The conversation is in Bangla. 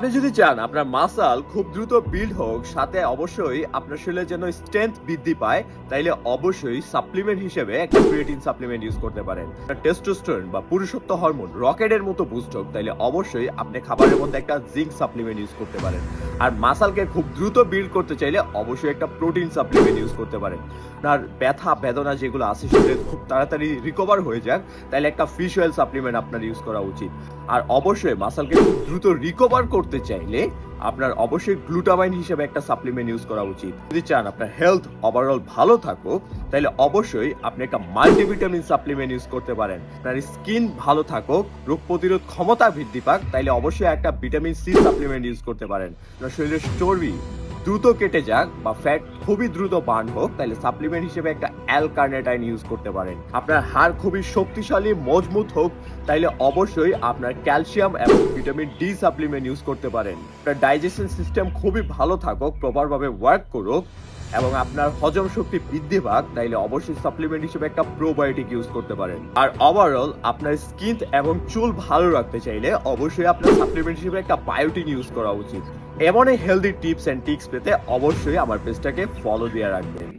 আপনি যদি চান আপনার মাসাল খুব দ্রুত বিল্ড হোক, সাথে অবশ্যই আপনার শরীরে যেন স্ট্রেংথ বৃদ্ধি পায়, তাইলে অবশ্যই সাপ্লিমেন্ট হিসেবে একটা ক্রিয়েটিন সাপ্লিমেন্ট ইউজ করতে পারেন। টেস্টোস্টেরন বা পুরুষত্ব হরমোন রকেটের মতো বুস্ট হোক, তাইলে অবশ্যই আপনি খাবারের মধ্যে একটা জিঙ্ক সাপ্লিমেন্ট ইউজ করতে পারেন। আর মাসালকে খুব দ্রুত বিল্ড করতে চাইলে অবশ্যই একটা প্রোটিন সাপ্লিমেন্ট ইউজ করতে পারেন। আর ব্যথা, বেদনা যেগুলো আছে, সেগুলো খুব তাড়াতাড়ি রিকভার হয়ে যাক তাহলে একটা ফিশ অয়েল সাপ্লিমেন্ট আপনার ইউজ করা উচিত। আর অবশ্যই মাসালকে খুব দ্রুত রিকভার করতে চাইলে আপনার অবশ্যই গ্লুটামাইন হিসেবে একটা সাপ্লিমেন্ট ইউজ করা উচিত। যদি চান আপনার হেলথ ওভারঅল ভালো থাকুক, তাহলে অবশ্যই আপনি একটা মাল্টিভিটামিন সাপ্লিমেন্ট ইউজ করতে পারেন। আপনার স্কিন ভালো থাকুক, রোগ প্রতিরোধ ক্ষমতা বৃদ্ধি পাক তাইলে অবশ্যই একটা ভিটামিন সি সাপ্লিমেন্ট ইউজ করতে পারেন। আপনার শরীরের চর্বি দ্রুত কেটে যাক বা ফ্যাট খুবই দ্রুত বার্ন হোক, তাহলে সাপ্লিমেন্ট হিসেবে একটা অ্যালকার্নেটাইন ইউজ করতে পারেন। আপনার হাড় খুবই শক্তিশালী, মজবুত হোক তাইলে অবশ্যই আপনার ক্যালসিয়াম এবং ভিটামিন ডি সাপ্লিমেন্ট ইউজ করতে পারেন। আপনার ডাইজেশন সিস্টেম খুবই ভালো থাকুক, প্রপারভাবে ওয়ার্ক করুক এবং আপনার হজম শক্তি বৃদ্ধি পাক, তাইলে অবশ্যই সাপ্লিমেন্ট হিসেবে একটা প্রোবায়োটিক ইউজ করতে পারেন। আর ওভারঅল আপনার স্কিন এবং চুল ভালো রাখতে চাইলে অবশ্যই আপনার সাপ্লিমেন্ট হিসেবে একটা বায়োটিন ইউজ করা উচিত। এমনই হেলদি টিপস এন্ড টিক্স পেতে অবশ্যই আমার পেজটাকে ফলো দিয়ে রাখবেন।